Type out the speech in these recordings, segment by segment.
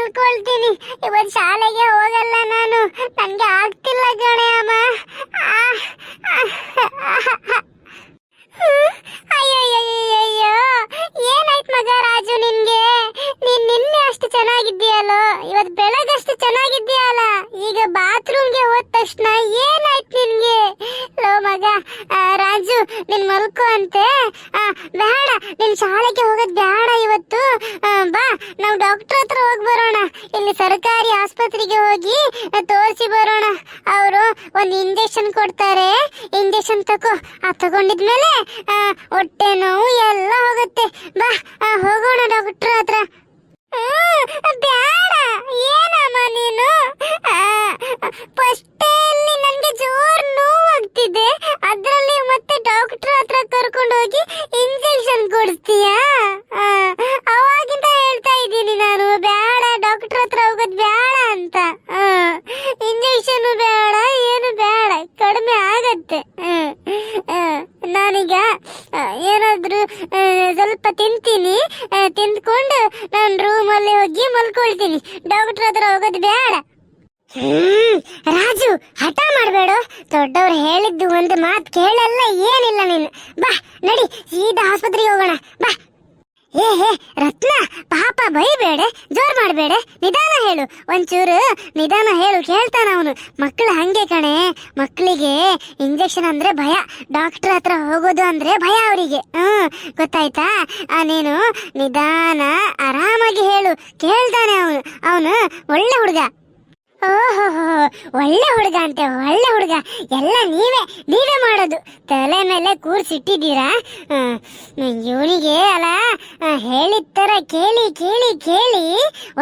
ಮಲ್ಕೊಳ್ತೀನಿ ಇವತ್ತು ಶಾಲೆಗೆ ಹೋಗಲ್ಲ ನಾನು. ನನಗೆ ಆಗ್ತಿಲ್ಲ ಕಣೆ. ಹೋದ ತಕ್ಷಣ ಏನಾಯ್ತು ನಿನ್ಗೆ? ಲೋ ಮಗ ರಾಜು, ನಿನ್ ಮಲ್ಕೋ ಅಂತೆ. ಬೇಡ, ನಿನ್ ಶಾಲೆಗೆ ಹೋಗೋದ್ ಬೇಡ ಇವತ್ತು. ಬಾ, ನಾವು ಡಾಕ್ಟರ್ ಹತ್ರ ಹೋಗಿ ಬರೋಣ. ಇಲ್ಲಿ ಸರ್ಕಾರಿ ಆಸ್ಪತ್ರೆಗೆ ಹೋಗಿ ತೋರಿಸಿ ಬರೋಣ. ಅವರು ಒಂದು ಇಂಜೆಕ್ಷನ್ ಕೊಡ್ತಾರೆ. ಇಂಜೆಕ್ಷನ್ ತಗೋ ಆ, ತಗೊಂಡಿದ್ಮೇಲೆ ಹೊಟ್ಟೆ ನೋವು ಎಲ್ಲ ಹೋಗುತ್ತೆ. ಬಾ ಹೋಗೋಣ ಡಾಕ್ಟರ್ ಹತ್ರ ಹ್ಮ್, ಬ್ಯಾಡ ಏನಮ್ಮ ನೀನು ಫಸ್ಟಲ್ಲಿ ನನಗೆ ಜೋರ್ ನೋವಾಗ್ತಿದೆ ಅದರಲ್ಲಿ ಮತ್ತೆ ಡಾಕ್ಟರ್ ಹತ್ರ ಕರ್ಕೊಂಡು ಹೋಗಿ ಇಂಜೆಕ್ಷನ್ ಕೊಡಿಸ್ತೀಯಾ ಆ, ಅವಾಗಿಂದ ಹೇಳ್ತಾ ಇದ್ದೀನಿ ನಾನು ಬೇಡ ಡಾಕ್ಟರ್ ಹತ್ರ ಹೋಗೋದು ಬೇಡ ಅಂತ ಇಂಜೆಕ್ಷನ್ ಬೇಡ ಏನು ಬೇಡ ಕಡಿಮೆ ಆಗತ್ತೆ ಹ್ಮ್. ಆ, ನಾನೀಗ ಆ, ಏನಾದ್ರೂ ಆ, ಸ್ವಲ್ಪ ತಿಂತೀನಿ. ತಿಂದ್ಕೊಂಡು ನಾನು ರೂಮಲ್ಲಿ ಹೋಗಿ ಮಲ್ಕೊಳ್ತೀನಿ. ಡಾಕ್ಟರ್ ಹತ್ರ ಹೋಗೋದು ಬೇಡ. ರಾಜು, ಹಠ ಮಾಡಬೇಡ. ದೊಡ್ಡವ್ರು ಹೇಳಿದ್ದು ಒಂದು ಮಾತು ಕೇಳಲ್ಲ, ಏನಿಲ್ಲ ನೀನು. ಬಾ, ನಡಿ, ಸೀದಾ ಆಸ್ಪತ್ರೆಗೆ ಹೋಗೋಣ. ಬಾ ಏ ಹೇ, ರತ್ನ, ಪಾಪ, ಬೈಬೇಡ, ಜೋರ್ ಮಾಡಬೇಡ. ನಿಧಾನ ಹೇಳು, ಒಂಚೂರು ನಿಧಾನ ಹೇಳು, ಕೇಳ್ತಾನ ಅವನು. ಮಕ್ಕಳು ಹಂಗೆ ಕಣೆ ಮಕ್ಕಳಿಗೆ ಇಂಜೆಕ್ಷನ್ ಅಂದ್ರೆ ಭಯ. ಡಾಕ್ಟರ್ ಹತ್ರ ಹೋಗೋದು ಅಂದ್ರೆ ಭಯ ಅವರಿಗೆ. ಹ್ಮ್, ಗೊತ್ತಾಯ್ತಾ? ನೀನು ನಿಧಾನ, ಆರಾಮಾಗಿ ಹೇಳು. ಕೇಳ್ತಾನೆ ಅವನು. ಅವನು ಒಳ್ಳೆ ಹುಡುಗ. ಒಳ್ಳೆ ಹುಡುಗ ಅಂತೆ, ಒಳ್ಳೆ ಹುಡುಗ. ಎಲ್ಲ ನೀವೇ ನೀವೇ ಮಾಡೋದು. ತಲೆ ಮೇಲೆ ಕೂರ್ಸಿಟ್ಟಿದ್ದೀರಾ? ಇವನಿಗೆ ಅಲ್ಲ ಹೇಳಿದ ಥರ ಕೇಳಿ ಕೇಳಿ ಕೇಳಿ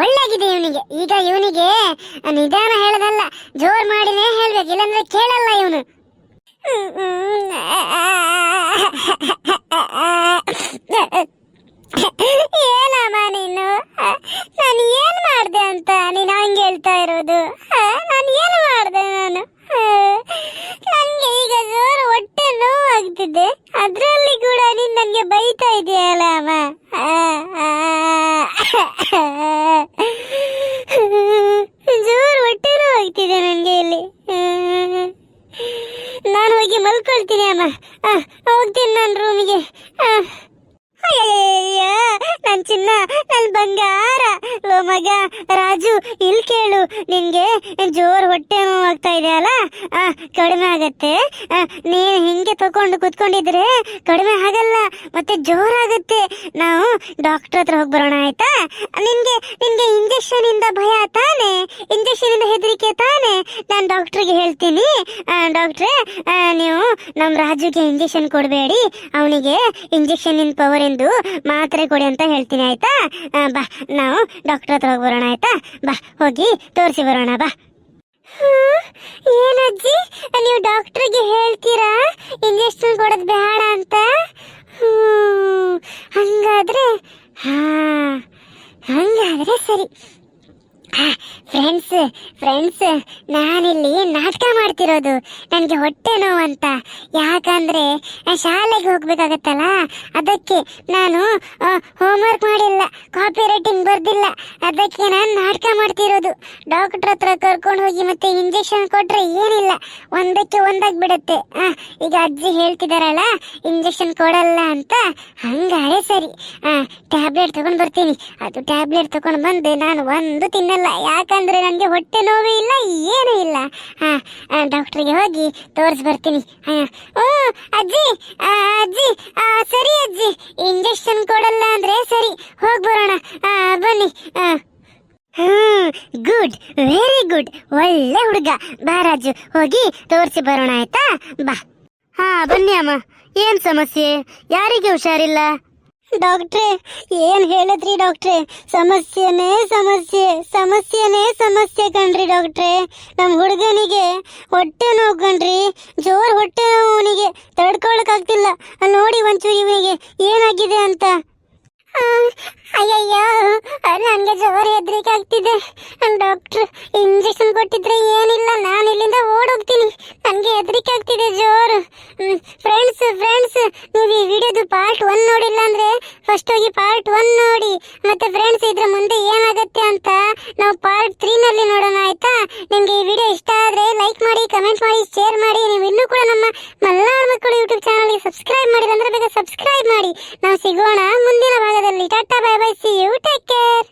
ಒಳ್ಳೆಗಿದೆ ಇವನಿಗೆ. ಈಗ ಇವನಿಗೆ ನಿಧಾನ ಹೇಳೋದಲ್ಲ, ಜೋರ್ ಮಾಡಿನೇ ಹೇಳ್ಬೇಕು, ಇಲ್ಲಾಂದ್ರೆ ಕೇಳಲ್ಲ ಇವನು ಏನಮ್ಮ ನೀನು ನಾನು ಏನ್ ಮಾಡ್ದೆ ಅಂತ ನೀನು ಹಂಗೆ ಹೇಳ್ತಾ ಇರೋದು ನಾನು ಏನು ಮಾಡ್ದೆ ನಾನು ನನಗೆ ಈಗ ಜೋರು ಹೊಟ್ಟೆ ನೋವು ಆಗ್ತಿದೆ ಅದರಲ್ಲಿ ಕೂಡ ನೀನು ನನಗೆ ಬೈತಾ ಇದೆಯಲ್ಲ ಅಮ್ಮ ಜೋರು ಹೊಟ್ಟೆ ನೋವು ಆಗ್ತಿದೆ ನನಗೆ ಇಲ್ಲಿ ಮಲ್ಕೊಳ್ತೀನಿ ಅಮ್ಮ. ಹೋಗ್ತೀನಿ ನಾನು ರೂಮಿಗೆ ಅಯ್ಯಯ್ಯಯ್ಯ ನನ್ ಚಿನ್ನ ನನ್ ಬಂಗಾರ ಮಗ ರಾಜು ಇಲ್ಲಿ ಕೇಳು. ನಿನ್ಗೆ ಜೋರ್ ಹೊಟ್ಟೆ ನೋವು ಆಗ್ತಾ ಇದೆ ಅಲ್ಲ? ಕಡಿಮೆ ಆಗತ್ತೆ. ನೀನ್ ಹಿಂಗೆ ತಕೊಂಡು ಕುತ್ಕೊಂಡಿದ್ರೆ ಕಡಿಮೆ ಆಗಲ್ಲ, ಮತ್ತೆ ಜೋರಾಗುತ್ತೆ ನಾವು ಡಾಕ್ಟರ್ ಹತ್ರ ಹೋಗಿ ಬರೋಣ, ಆಯ್ತಾ? ನಿನ್ಗೆ ನಿನ್ಗೆ ಇಂಜೆಕ್ಷನ್ ಇಂದ ಭಯ ತಾನೆ? ಇಂಜೆಕ್ಷನ್ ಇಂದ ಹೆದರಿಕೆ ತಾನೆ? ನಾನು ಡಾಕ್ಟರ್ಗೆ ಹೇಳ್ತೀನಿ. ಡಾಕ್ಟ್ರೆ ನೀವು ನಮ್ಮ ರಾಜುಗೆ ಇಂಜೆಕ್ಷನ್ ಕೊಡಬೇಡಿ. ಅವನಿಗೆ ಇಂಜೆಕ್ಷನ್ ಇನ್ ಪವರ್ ಎಂದು ಮಾತ್ರೆ ಕೊಡಿ ಅಂತ ಹೇಳ್ತೀನಿ, ಆಯ್ತಾ? ಬಾ, ನಾವು ಡಾಕ್ಟರ್ ಹತ್ರ ಹೋಗಿ ಬರೋಣ ಆಯ್ತಾ? ಬಾ, ಹೋಗಿ ತೋರಿಸಿ ಬರೋಣ, ಬಾ. ಏನಜ್ಜಿ? ನೀವು ಡಾಕ್ಟರ್ಗೆ ಹೇಳ್ತೀರಾ? ಇಂಜೆಕ್ಷನ್ ಕೊಡೋದು ಬೇಡ ಅಂತ? ಹಂಗಾದ್ರೆ, ಹಾ, ಹಂಗಾದ್ರೆ ಸರಿ. ಫ್ರೆಂಡ್ಸ್ ಫ್ರೆಂಡ್ಸ್ ನಾನಿಲ್ಲಿ ನಾಟಕ ಮಾಡ್ತಿರೋದು. ನನಗೆ ಹೊಟ್ಟೆ ನೋವು ಅಂತ. ಯಾಕಂದ್ರೆ ಶಾಲೆಗೆ ಹೋಗ್ಬೇಕಾಗತ್ತಲ್ಲ? ಅದಕ್ಕೆ ನಾನು ಹೋಮ್ವರ್ಕ್ ಮಾಡಿಲ್ಲ. ಕಾಪಿ ರೈಟಿಂಗ್ ಬರ್ದಿಲ್ಲ. ಅದಕ್ಕೆ ನಾನು ನಾಟಕ ಮಾಡ್ತಿರೋದು. ಡಾಕ್ಟರ್ ಹತ್ರ ಕರ್ಕೊಂಡು ಹೋಗಿ ಮತ್ತೆ ಇಂಜೆಕ್ಷನ್ ಕೊಟ್ರೆ ಏನಿಲ್ಲ. ಒಂದಕ್ಕೆ ಒಂದಾಗಿ ಬಿಡುತ್ತೆ ಆ, ಈಗ ಅಜ್ಜಿ ಹೇಳ್ತಿದಾರಲ್ಲ ಇಂಜೆಕ್ಷನ್ ಕೊಡಲ್ಲ ಅಂತ. ಹಂಗಾರೆ ಸರಿ. ಟ್ಯಾಬ್ಲೆಟ್ ತಗೊಂಡ್ ಬರ್ತೀನಿ. ಅದು ಟ್ಯಾಬ್ಲೆಟ್ ತಗೊಂಡು ಬಂದು ನಾನು ಒಂದು ತಿನ್ನಲ್ಲ. ಯಾಕಂದ್ರೆ ನನಗೆ ಹೊಟ್ಟೆ ನೋವೇ ಇಲ್ಲ, ಏನೂ ಇಲ್ಲ. ಹಾ ಡಾಕ್ಟ್ರಿಗೆ ಹೋಗಿ ತೋರಿಸಿ ಬರ್ತೀನಿ. ಓ, ಅಜ್ಜಿ ಅಜ್ಜಿ ಸರಿ ಅಜ್ಜಿ ಇಂಜೆಕ್ಷನ್ ಕೊಡಲ್ಲ ಅಂದ್ರೆ ಸರಿ, ಹೋಗಿ ಬರೋಣ. ಬನ್ನಿ. ಗುಡ್ ವೆರಿ ಗುಡ್ ಒಳ್ಳೆ ಹುಡುಗ. ಬಾರಾಜು ಹೋಗಿ ತೋರಿಸಿ ಬರೋಣ, ಆಯ್ತಾ? ಬಾ. ಹಾ, ಬನ್ನಿ ಅಮ್ಮ. ಏನ್ ಸಮಸ್ಯೆ? ಯಾರಿಗೆ ಹುಷಾರಿಲ್ಲ? ಡಾಕ್ಟ್ರೆ, ಏನ್ ಹೇಳಿದ್ರಿ ಡಾಕ್ಟ್ರೆ? ಸಮಸ್ಯೆನೇ ಸಮಸ್ಯೆ ಸಮಸ್ಯೆನೇ ಸಮಸ್ಯೆ ಕಣ್ರಿ ಡಾಕ್ಟ್ರೆ. ನಮ್ ಹುಡುಗನಿಗೆ ಹೊಟ್ಟೆ ನೋವು ಕಣ್ರಿ, ಜೋರ್ ಹೊಟ್ಟೆ ನೋವು ಅವನಿಗೆ. ತಡ್ಕೊಳಕ್ ಆಗ್ತಿಲ್ಲ. ನೋಡಿ ಒಂಚೂರು ಇವನಿಗೆ ಏನಾಗಿದೆ ಅಂತ. ಅಯ್ಯಯ್ಯೋ, ನನಗೆ ಜೋರ್ ಹೆದ್ರಿಕೆ ಆಗ್ತಿದೆ. ಡಾಕ್ಟ್ರ್, ಇಂಜೆಕ್ಷನ್ ಕೊಟ್ಟಿದ್ರೆ ಏನಿಲ್ಲ ನಾನು ಇಲ್ಲಿಂದ ಓಡೋಗ್ತೀನಿ. ನನಗೆ ಹೆದರಿಕೆ ಆಗ್ತಿದೆ ಜೋರು. ಫ್ರೆಂಡ್ಸ್ ಫ್ರೆಂಡ್ಸ್ ನೀವು ಈ ವಿಡಿಯೋದು ಪಾರ್ಟ್ ಒನ್ ನೋಡಿಲ್ಲ ಅಂದ್ರೆ ಫಸ್ಟ್ ಹೋಗಿ ಪಾರ್ಟ್ ಒನ್ ನೋಡಿ. ಮತ್ತೆ ಫ್ರೆಂಡ್ಸ್ ಇದ್ರ ಮುಂದೆ ಏನಾಗುತ್ತೆ ಅಂತ ನಾವು ಪಾರ್ಟ್ ತ್ರೀ ನಲ್ಲಿ ನೋಡೋಣ, ಆಯ್ತಾ? ನಿಮ್ಗೆ ಈ ವಿಡಿಯೋ ಇಷ್ಟ ಆದ್ರೆ ಲೈಕ್ ಮಾಡಿ ಕಮೆಂಟ್ ಮಾಡಿ ಶೇರ್ ಮಾಡಿ. ನೀವು ಇನ್ನೂ ಕೂಡ ನಮ್ಮ ಮಲ್ಲಾರ್ ಮಕ್ಕಳು ಯೂಟ್ಯೂಬ್ ಚಾನಲ್ಗೆ ಸಬ್ಸ್ಕ್ರೈಬ್ ಮಾಡಿದ್ರೆ ಅಂದ್ರೆ ಬೇಗ ಸಬ್ಸ್ಕ್ರೈಬ್ ಮಾಡಿ. ನಾವು ಸಿಗೋಣ ಮುಂದಿನ ಭಾಗದಲ್ಲಿ. Tata bye bye see you take care